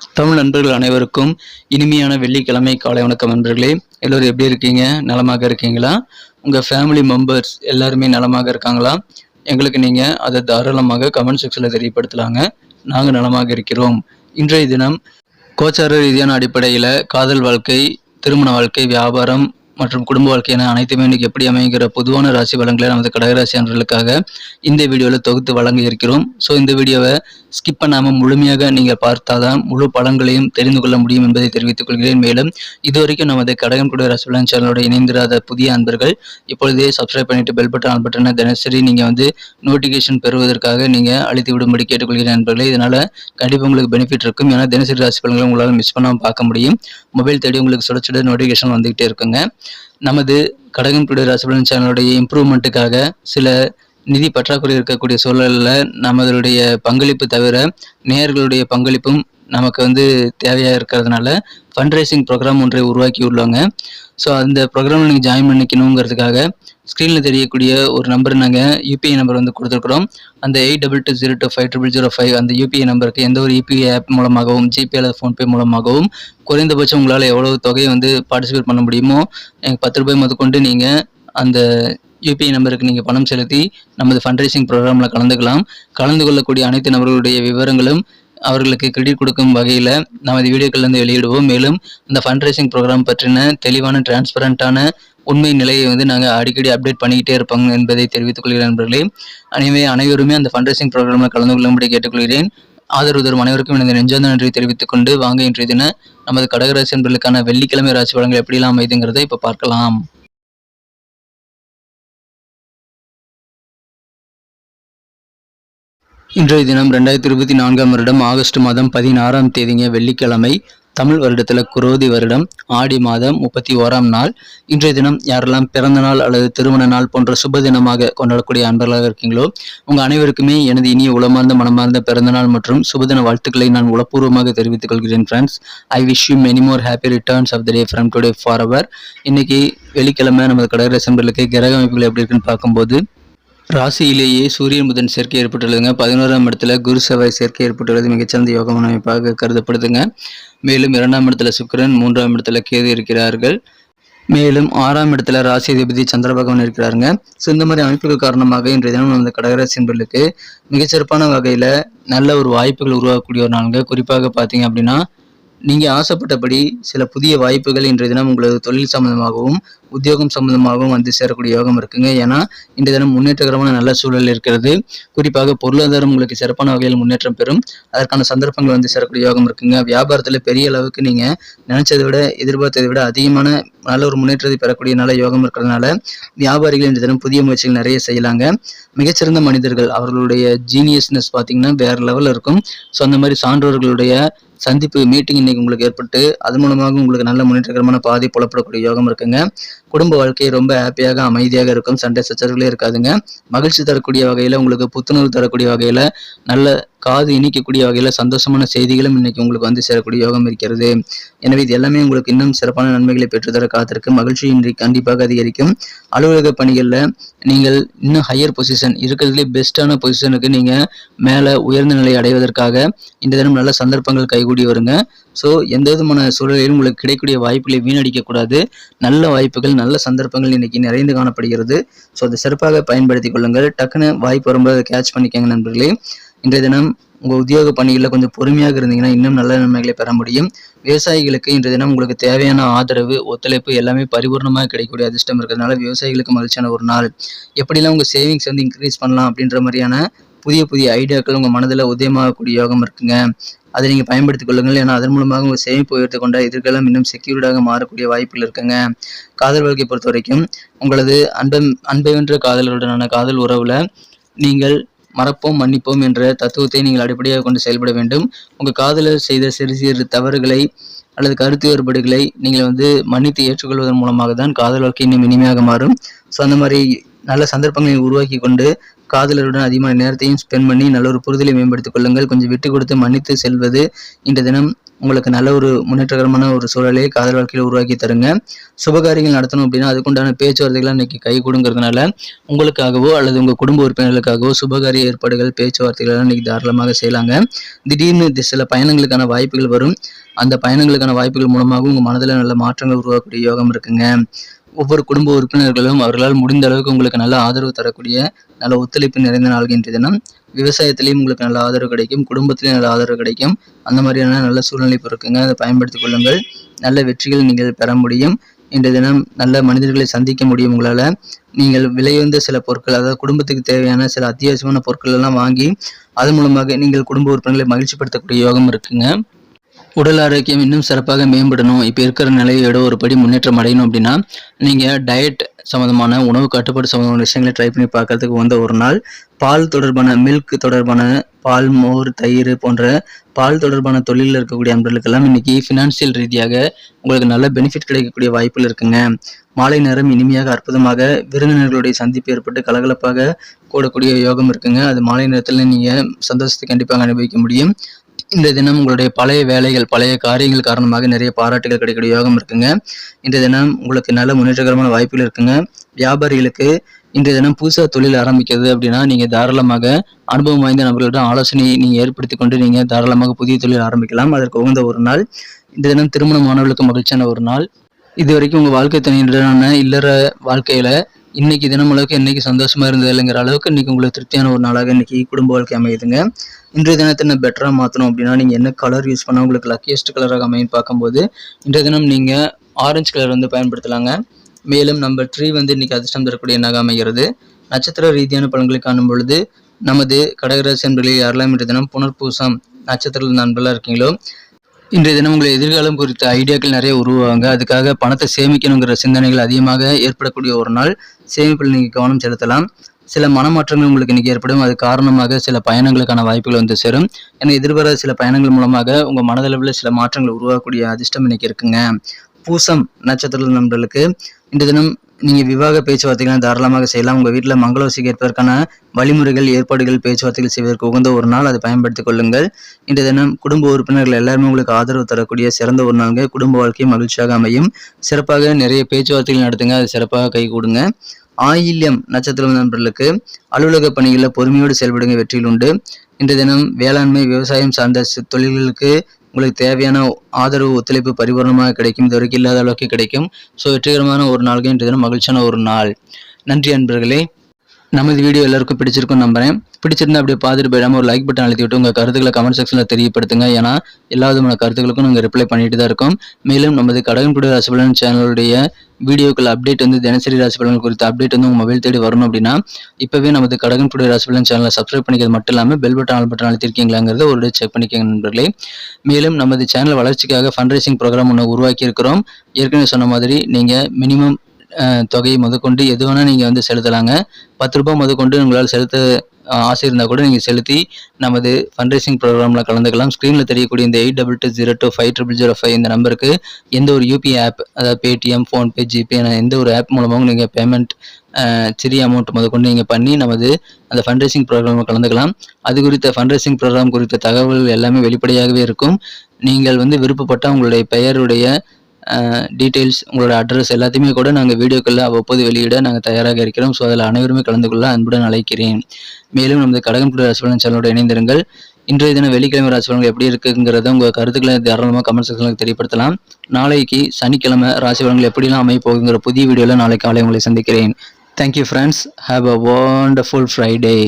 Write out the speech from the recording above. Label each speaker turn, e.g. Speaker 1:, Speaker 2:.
Speaker 1: தமிழ் நண்பர்கள் அனைவருக்கும் இனிமையான வெள்ளிக்கிழமை காலை வணக்கம் நண்பர்களே. எல்லோரும் எப்படி இருக்கீங்க? நலமாக இருக்கீங்களா? உங்கள் ஃபேமிலி மெம்பர்ஸ் எல்லாருமே நலமாக இருக்காங்களா? எங்களுக்கு நீங்கள் அதை தாராளமாக கமெண்ட் செக்ஷனில் தெரியப்படுத்தலாங்க. நாங்கள் நலமாக இருக்கிறோம். இன்றைய தினம் கோச்சார ரீதியான அடிப்படையில் காதல் வாழ்க்கை திருமண வாழ்க்கை வியாபாரம் மற்றும் குடும்ப வாழ்க்கை என அனைத்துமே இன்னைக்கு எப்படி அமைங்கிற பொதுவான ராசி வளங்களை நமது கடகராசி அன்றர்களுக்காக இந்த வீடியோவில் தொகுத்து வழங்க இருக்கிறோம். ஸோ இந்த வீடியோவை ஸ்கிப் பண்ணாமல் முழுமையாக நீங்கள் பார்த்தாதான் முழு பலன்களையும் தெரிந்து கொள்ள முடியும் என்பதை தெரிவித்துக் கொள்கிறேன். மேலும் இதுவரைக்கும் நமது கடகம் கூட ராசி பலன் சேனலோட இணைந்திராத புதிய அன்பர்கள் இப்பொழுதே சப்ஸ்கிரைப் பண்ணிட்டு பெல் பட்டன் ஆன் பட்டனை தினசரி நீங்கள் வந்து நோட்டிஃபிகேஷன் பெறுவதற்காக நீங்கள் அழைத்து விடும்படி கேட்டுக்கொள்கிறேன் நண்பர்களே. இதனால் கண்டிப்பாக உங்களுக்கு பெனிஃபிட் இருக்கும். ஏன்னா தினசரி ராசி பலன்களை உங்களால் மிஸ் பண்ணாமல் பார்க்க முடியும். மொபைல் தேடி உங்களுக்கு சுட சுட நோட்டிஃபிகேஷன் வந்துகிட்டே இருக்குங்க. நமது கடகம் டுடே ராசிபலன் சேனலுடைய இம்ப்ரூவ்மெண்ட்டுக்காக சில நிதி பற்றாக்குறை இருக்கக்கூடிய சூழலில் நமதுடைய பங்களிப்பு தவிர நேயர்களுடைய பங்களிப்பும் நமக்கு வந்து தேவையாக இருக்கிறதுனால ஃபண்ட் ரைசிங் ப்ரோக்ராம் ஒன்றை உருவாக்கி உள்ளாங்க ஸோ அந்த ப்ரோக்ராமில் நீங்கள் ஜாயின் பண்ணிக்கணுங்கிறதுக்காக ஸ்க்ரீனில் தெரியக்கூடிய ஒரு நம்பர் நாங்கள் யூபிஐ நம்பர் வந்து கொடுத்துருக்குறோம். அந்த eight double two zero two five triple zero five அந்த யூபிஐ நம்பருக்கு எந்த ஒரு யூபிஐ ஆப் மூலமாகவும் ஜிபே அல்லது ஃபோன்பே மூலமாகவும் குறைந்தபட்சம் உங்களால் எவ்வளோ தொகையை வந்து பார்ட்டிசிபேட் பண்ண முடியுமோ எனக்கு பத்து ரூபாய் முதற்கொண்டு நீங்கள் அந்த யூபிஐ நம்பருக்கு நீங்கள் பணம் செலுத்தி நமது ஃபண்ட் ரைசிங் ப்ரோக்ராமில் கலந்துக்கலாம். கலந்து கொள்ளக்கூடிய அனைத்து நபர்களுடைய விவரங்களும் அவர்களுக்கு கிரெடிட் கொடுக்கும் வகையில் நமது வீடியோக்கள் வந்து வெளியிடுவோம். மேலும் இந்த ஃபண்ட் ரைசிங் ப்ரோக்ராம் பற்றின தெளிவான டிரான்ஸ்பரண்ட்டான உண்மை நிலையை வந்து நாங்கள் அடிக்கடி அப்டேட் பண்ணிக்கிட்டே இருப்பாங்க என்பதை தெரிவித்துக் கொள்கிறேன் நண்பர்களே. எனவே அனைவருமே அந்த ஃபண்ட் ரைசிங் ப்ரோக்ராமில் கலந்து கொள்ளும்படி கேட்டுக்கொள்கிறேன். ஆதரவு தரும் அனைவருக்கும் எனது நெஞ்சார்ந்த நன்றி தெரிவித்துக் கொண்டு வாங்க இன்றைய தின நமது கடகராசி என்பதற்கான வெள்ளிக்கிழமை ராசி வளங்கள் எப்படிலாம் அமைதுங்கிறதை இப்போ பார்க்கலாம். இன்றைய தினம் ரெண்டாயிரத்தி இருபத்தி நான்காம் வருடம் ஆகஸ்ட் மாதம் பதினாறாம் தேதிங்க வெள்ளிக்கிழமை தமிழ் வருடத்தில் குரோதி வருடம் ஆடி மாதம் முப்பத்தி ஓராம் நாள். இன்றைய தினம் யாரெல்லாம் பிறந்த நாள் அல்லது திருமண நாள் போன்ற சுப தினமாக கொண்டாடக்கூடிய அன்பர்களாக இருக்கீங்களோ உங்கள் அனைவருக்குமே எனது இனிய உளமார்ந்த மனமார்ந்த பிறந்த நாள் மற்றும் சுபதின வாழ்த்துக்களை நான் உளப்பூர்வமாக தெரிவித்துக் கொள்கிறேன் friends I wish you many more happy returns of the day from today for our இன்னைக்கு வெள்ளிக்கிழமை நமது கடகரசம்பர்களுக்கு கிரக அமைப்புகள் எப்படி இருக்குன்னு பார்க்கும்போது ராசியிலேயே சூரியன் புதன் சேர்க்கை ஏற்பட்டுள்ளதுங்க. பதினோராம் இடத்துல குரு செவ்வாய் சேர்க்கை ஏற்பட்டுள்ளது. மிகச்சிறந்த யோகமான அமைப்பாக கருதப்படுதுங்க. மேலும் இரண்டாம் இடத்துல சுக்கரன் மூன்றாம் இடத்துல கேது இருக்கிறார்கள். மேலும் ஆறாம் இடத்துல ராசி அதிபதி சந்திர பகவான் இருக்கிறாருங்க. ஸோ இந்த மாதிரி அமைப்புகள் காரணமாக இன்றைய தினம் அந்த கடகராசி என்பர்களுக்கு மிகச்சிறப்பான வகையில் நல்ல ஒரு வாய்ப்புகள் உருவாக்கக்கூடிய ஒரு நாளுங்க. குறிப்பாக பார்த்தீங்க அப்படின்னா நீங்கள் ஆசைப்பட்டபடி சில புதிய வாய்ப்புகள் இன்றைய தினம் உங்களது தொழில் சம்மந்தமாகவும் உத்தியோகம் சம்மந்தமாகவும் வந்து சேரக்கூடிய யோகம் இருக்குங்க. ஏன்னா இன்றைய தினம் முன்னேற்றகரமான நல்ல சூழல் இருக்கிறது. குறிப்பாக பொருளாதாரம் உங்களுக்கு சிறப்பான வகையில் முன்னேற்றம் பெறும். அதற்கான சந்தர்ப்பங்கள் வந்து சேரக்கூடிய யோகம் இருக்குங்க. வியாபாரத்தில் பெரிய அளவுக்கு நீங்கள் நினைச்சதை விட எதிர்பார்த்ததை விட அதிகமான நல்ல ஒரு முன்னேற்றத்தை பெறக்கூடிய நல்ல யோகம் இருக்கிறதுனால வியாபாரிகள் இன்றைய தினம் புதிய முயற்சிகள் நிறைய செய்யலாங்க. மிகச்சிறந்த மனிதர்கள் அவர்களுடைய ஜீனியஸ்னஸ் பார்த்தீங்கன்னா வேற லெவலில் இருக்கும். ஸோ அந்த மாதிரி சான்றோர்களுடைய சந்திப்பு மீட்டிங் இன்னைக்கு உங்களுக்கு ஏற்பட்டு அது மூலமாக உங்களுக்கு நல்ல முன்னேற்றகரமான பாதை புலப்படக்கூடிய யோகம் இருக்குங்க. குடும்ப வாழ்க்கை ரொம்ப ஹாப்பியாக அமைதியாக இருக்கும். சண்டை சச்சரவுகளே இருக்காதுங்க. மகிழ்ச்சி தரக்கூடிய வகையில் உங்களுக்கு புத்துணர்வு தரக்கூடிய வகையில் நல்ல காது இணைக்கக்கூடிய வகையில் சந்தோஷமான செய்திகளும் இன்னைக்கு உங்களுக்கு வந்து சேரக்கூடிய யோகம் இருக்கிறது. எனவே இது எல்லாமே உங்களுக்கு இன்னும் சிறப்பான நன்மைகளை பெற்றுத்தர காத்திருக்கு மகிழ்ச்சி இன்றி கண்டிப்பாக அதிகரிக்கும். அலுவலக பணிகளில் நீங்கள் இன்னும் ஹையர் பொசிஷன் இருக்கிறதுலே பெஸ்ட்டான பொசிஷனுக்கு நீங்கள் மேலே உயர்ந்த நிலை அடைவதற்காக இந்த தினம் நல்ல சந்தர்ப்பங்கள் கைகூடி வருங்க. ஸோ எந்த விதமான சூழலிலும் உங்களுக்கு கிடைக்கக்கூடிய வாய்ப்புகளை வீணடிக்கக்கூடாது நல்ல வாய்ப்புகள் நல்ல சந்தர்ப்பங்கள் இன்னைக்கு நிறைந்து காணப்படுகிறது. ஸோ அதை சிறப்பாக பயன்படுத்திக் கொள்ளுங்கள். டக்குன்னு வாய்ப்பு வரும்போது அதை கேட்ச் பண்ணிக்கங்க நண்பர்களே. இன்றைய தினம் உங்கள் உத்தியோக பணிகளில் கொஞ்சம் பொறுமையாக இருந்தீங்கன்னா இன்னும் நல்ல நன்மைகளை பெற முடியும். விவசாயிகளுக்கு இன்றைய தினம் உங்களுக்கு தேவையான ஆதரவு ஒத்துழைப்பு எல்லாமே பரிபூர்ணமாக கிடைக்கக்கூடிய அதிர்ஷ்டம் இருக்கிறதுனால விவசாயிகளுக்கு மகிழ்ச்சியான ஒரு நாள். எப்படிலாம் உங்கள் சேவிங்ஸ் வந்து இன்க்ரீஸ் பண்ணலாம் அப்படின்ற மாதிரியான புதிய புதிய ஐடியாக்கள் உங்கள் மனதில் உதயமாகக்கூடிய யோகம் இருக்குங்க. அதை நீங்கள் பயன்படுத்திக் கொள்ளுங்கள். ஏன்னா அதன் மூலமாக உங்கள் சேமிப்பு உயர்த்து கொண்ட எதிர்காலம் இன்னும் செக்யூர்டாக மாறக்கூடிய வாய்ப்புகள் இருக்குங்க. காதல் வாழ்க்கையை பொறுத்த வரைக்கும் உங்களது அன்பம் அன்பை வென்ற காதலருடனான காதல் உறவில் நீங்கள் மறப்போம் மன்னிப்போம் என்ற தத்துவத்தை நீங்கள் அடிப்படையாக கொண்டு செயல்பட வேண்டும். உங்கள் காதலர் செய்த சிறு சிறு தவறுகளை அல்லது கருத்து வேறுபாடுகளை நீங்கள் வந்து மன்னித்து ஏற்றுக்கொள்வதன் மூலமாக தான் காதல் வாழ்க்கை இன்னும் இனிமையாக மாறும். ஸோ அந்த மாதிரி நல்ல சந்தர்ப்பங்களை உருவாக்கி கொண்டு காதலருடன் அதிகமான நேரத்தையும் ஸ்பெண்ட் பண்ணி நல்ல ஒரு புரிதலை மேம்படுத்திக் கொள்ளுங்கள். கொஞ்சம் விட்டு கொடுத்து மன்னித்து செல்வது இன்று தினம் உங்களுக்கு நல்ல ஒரு முன்னேற்றகரமான ஒரு சூழலை காதல் வாழ்க்கையில் உருவாக்கி தருங்க. சுபகாரியங்கள் நடத்தணும் அப்படின்னா அதுக்குண்டான பேச்சுவார்த்தைகளாக இன்னைக்கு கை கொடுங்கிறதுனால உங்களுக்காகவோ அல்லது உங்கள் குடும்ப உறுப்பினர்களுக்காகவோ சுபகாரிய ஏற்பாடுகள் பேச்சுவார்த்தைகள்லாம் இன்னைக்கு தாராளமாக செய்யலாங்க. திடீர்னு சில பயணங்களுக்கான வாய்ப்புகள் வரும். அந்த பயணங்களுக்கான வாய்ப்புகள் மூலமாக உங்கள் மனதில் நல்ல மாற்றங்கள் உருவாக்கக்கூடிய யோகம் இருக்குங்க. ஒவ்வொரு குடும்ப உறுப்பினர்களும் அவர்களால் முடிந்த அளவுக்கு உங்களுக்கு நல்ல ஆதரவு தரக்கூடிய நல்ல ஒத்துழைப்பு நிறைந்த நாள் இன்றைய தினம் விவசாயத்திலையும் உங்களுக்கு நல்ல ஆதரவு கிடைக்கும் குடும்பத்திலையும் நல்ல ஆதரவு கிடைக்கும். அந்த மாதிரியான நல்ல சூழ்நிலை இப்போ இருக்குங்க அதை பயன்படுத்திக் கொள்ளுங்கள். நல்ல வெற்றிகள் நீங்கள் பெற முடியும். இன்றைய தினம் நல்ல மனிதர்களை சந்திக்க முடியும் உங்களால். நீங்கள் விலையுயர்ந்த சில பொருட்கள் அதாவது குடும்பத்துக்கு தேவையான சில அத்தியாவசியமான பொருட்கள் எல்லாம் வாங்கி அதன் மூலமாக நீங்கள் குடும்ப உறுப்பினர்களை மகிழ்ச்சிப்படுத்தக்கூடிய யோகம் இருக்குங்க. உடல் ஆரோக்கியம் இன்னும் சிறப்பாக மேம்படணும். இப்போ இருக்கிற நிலையோட ஒரு படி முன்னேற்றம் அடையணும் அப்படின்னா நீங்கள் டயட் சம்மந்தமான உணவு கட்டுப்பாடு சம்மந்தமான விஷயங்களை ட்ரை பண்ணி பார்க்கறதுக்கு வந்த ஒரு நாள் பால் தொடர்பான மில்க் தொடர்பான பால் மோர் தயிர் போன்ற பால் தொடர்பான தொழிலில் இருக்கக்கூடிய அன்பர்களுக்கெல்லாம் இன்னைக்கு ஃபினான்சியல் ரீதியாக உங்களுக்கு நல்ல பெனிஃபிட் கிடைக்கக்கூடிய வாய்ப்புகள் இருக்குங்க. மாலை நேரம் இனிமையாக அற்புதமாக விருந்தினர்களுடைய சந்திப்பு ஏற்பட்டு கலகலப்பாக கூடக்கூடிய யோகம் இருக்குங்க. அது மாலை நேரத்தில் நீங்கள் சந்தோஷத்தை கண்டிப்பாக அனுபவிக்க முடியும். இந்த தினம் உங்களுடைய பழைய வேலைகள் பழைய காரியங்கள் காரணமாக நிறைய பாராட்டுகள் கிடைக்கக்கூடிய யோகம் இருக்குங்க. இந்த தினம் உங்களுக்கு நல்ல முன்னேற்றகரமான வாய்ப்புகள் இருக்குங்க. வியாபாரிகளுக்கு இந்த தினம் புதுசாக தொழில் ஆரம்பிக்கிறது அப்படின்னா நீங்கள் தாராளமாக அனுபவம் வாய்ந்த நபர்களிடம் ஆலோசனை நீங்கள் ஏற்படுத்தி கொண்டு நீங்கள் தாராளமாக புதிய தொழில் ஆரம்பிக்கலாம். அதற்கு உகந்த ஒரு நாள். இந்த தினம் திருமணமானவர்களுக்கு மகிழ்ச்சியான ஒரு நாள். இது வரைக்கும் உங்கள் வாழ்க்கை துணையுடனான இல்லற வாழ்க்கையில் இன்னைக்கு தினம் அளவுக்கு இன்னைக்கு சந்தோஷமா இருந்தது இல்லைங்கிற அளவுக்கு இன்னைக்கு உங்களுக்கு திருப்தியான ஒரு நாளாக இன்னைக்கு குடும்ப வாழ்க்கை அமையுதுங்க. இன்றைய தினத்தை நான் பெட்டராக மாற்றணும் அப்படின்னா நீங்கள் என்ன கலர் யூஸ் பண்ணால் உங்களுக்கு லக்கியஸ்ட் கலராக அமையும் பார்க்கும்போது இன்றைய தினம் நீங்கள் ஆரஞ்சு கலர் வந்து பயன்படுத்தலாங்க. மேலும் நம்பர் த்ரீ வந்து இன்னைக்கு அதிர்ஷ்டம் தரக்கூடிய எண்ணாக அமைகிறது. நட்சத்திர ரீதியான பலன்களை காணும் பொழுது நமது கடகராசி என்பர்களில் யாரெல்லாம் இன்றைய தினம் புனர்பூசம் நட்சத்திர நண்பர்களாக இருக்கீங்களோ இன்றைய தினம் உங்களை எதிர்காலம் குறித்த ஐடியாக்கள் நிறைய உருவாங்க. அதுக்காக பணத்தை சேமிக்கணுங்கிற சிந்தனைகள் அதிகமாக ஏற்படக்கூடிய ஒரு நாள். சேமிப்பில் நீங்கள் கவனம் செலுத்தலாம். சில மனமாற்றங்கள் உங்களுக்கு இன்றைக்கி ஏற்படும். அது காரணமாக சில பயணங்களுக்கான வாய்ப்புகள் வந்து சேரும். ஏன்னா எதிர்வர சில பயணங்கள் மூலமாக உங்கள் மனதளவில் சில மாற்றங்கள் உருவாகக்கூடிய அதிர்ஷ்டம் இன்னைக்கு இருக்குங்க. பூசம் நட்சத்திர நண்பர்களுக்கு இந்த தினம் நீங்கள் விவாக பேச்சுவார்த்தைகளை தாராளமாக செய்யலாம். உங்கள் வீட்டில் மங்களோசி ஏற்பதற்கான வழிமுறைகள் ஏற்பாடுகள் பேச்சுவார்த்தைகள் செய்வதற்கு உகந்த ஒரு நாள் அதை பயன்படுத்திக் கொள்ளுங்கள். இன்றைய தினம் குடும்ப உறுப்பினர்கள் எல்லாருமே உங்களுக்கு ஆதரவு தரக்கூடிய சிறந்த ஒரு நாளுங்க. குடும்ப வாழ்க்கை மகிழ்ச்சியாக அமையும். சிறப்பாக நிறைய பேச்சுவார்த்தைகள் நடத்துங்க. அது சிறப்பாக கை கொடுங்க. ஆயில்யம் நட்சத்திரம் நண்பர்களுக்கு அலுவலக பணிகளில் பொறுமையோடு செயல்படுங்க. வெற்றியில் உண்டு. இன்றைய தினம் வேளாண்மை விவசாயம் சார்ந்த தொழில்களுக்கு உங்களுக்கு தேவையான ஆதரவு ஒத்துழைப்பு பரிபூர்ணமாக கிடைக்கும் இது வரைக்கும் இல்லாத அளவுக்கு கிடைக்கும். ஸோ வெற்றிகரமான ஒரு நாளுக்கு இன்றைய தினம் மகிழ்ச்சியான ஒரு நாள். நன்றி அன்பர்களே. நமது வீடியோ எல்லாருக்கும் பிடிச்சிருக்கும் நம்புறேன். பிடிச்சிருந்தா அப்படியே பார்த்துட்டு போயிடாமல் ஒரு லைக் பட்டன் அழுத்தி விட்டு உங்கள் கருத்துக்களை கமெண்ட் செக்ஷனில் தெரியப்படுத்துங்க. ஏன்னா எல்லா விதமான கருத்துக்களுக்கும் நாங்கள் ரிப்ளை பண்ணிட்டு தான் இருக்கோம். மேலும் நமது கடகன்புடி ராசிபலன் சேனலுடைய வீடியோக்கள் அப்டேட் வந்து தினசரி ராசிபலன் குறித்த அப்டேட் வந்து உங்கள் மொபைல் தேடி வரணும் அப்படின்னா இப்போவே நமது கடகன்புடி ராசிபலன் சேனலை சப்ஸ்கிரைப் பண்ணிக்கிறது மட்டும் இல்லாமல் பெல் பட்டன் ஆல் பட்டன் அழுத்திருக்கீங்களாங்கிறத ஒரு செக் பண்ணிக்கோங்க நண்பர்களே. மேலும் நமது சேனல் வளர்ச்சிக்காக ஃபண்ட் ரைசிங் ப்ரோக்ராம் ஒன்று உருவாக்கி இருக்கிறோம். ஏற்கனவே சொன்ன மாதிரி நீங்கள் மினிமம் தொகையை முதற்கொண்டு எது வேணால் நீங்கள் வந்து செலுத்தலாங்க. பத்து ரூபாய் முதற்கொண்டு உங்களால் செலுத்த ஆசை இருந்தால் கூட நீங்கள் செலுத்தி நமது ஃபண்ட் ரேசிங் ப்ரோக்ராமில் கலந்துக்கலாம். ஸ்க்ரீனில் தெரியக்கூடிய இந்த eight double two zero two five triple zero five இந்த நம்பருக்கு எந்த ஒரு யூபிஐ ஆப் அதாவது பேடிஎம் ஃபோன்பே ஜிபே எந்த ஒரு ஆப் மூலமாகவும் நீங்கள் பேமெண்ட் சிறிய அமௌண்ட் முதற்கொண்டு நீங்கள் பண்ணி நமது அந்த ஃபண்ட் ரேசிங் ப்ரோக்ராமில் கலந்துக்கலாம். அது குறித்த ஃபண்ட் ரேசிங் ப்ரோக்ராம் குறித்த தகவல்கள் எல்லாமே வெளிப்படையாகவே இருக்கும். நீங்கள் வந்து விருப்பப்பட்ட உங்களுடைய பெயருடைய டீட்டெயில்ஸ் உங்களோட அட்ரஸ் எல்லாத்தையுமே கூட நாங்கள் வீடியோக்களில் அவ்வப்போது வெளியிட நாங்கள் தயாராக இருக்கிறோம். ஸோ அதில் அனைவருமே கலந்து கொள்ள அன்புடன் அழைக்கிறேன். மேலும் நமது கடகன்புடி ராசிபலன் சேனலோட இணைந்திருங்கள். இன்றைய தினம் வெள்ளிக்கிழமை ராசிபலன்கள் எப்படி இருக்குங்கிறத உங்கள் கருத்துக்களை தாராளமாக கமெண்ட் செக்ஷனில் தெரியப்படுத்தலாம். நாளைக்கு சனிக்கிழமை ராசிபலன்கள் எப்படிலாம் அமைப்போகுங்கிற புதிய வீடியோவில் நாளைக்கு காலை உங்களை சந்திக்கிறேன். Thank you friends have a wonderful Friday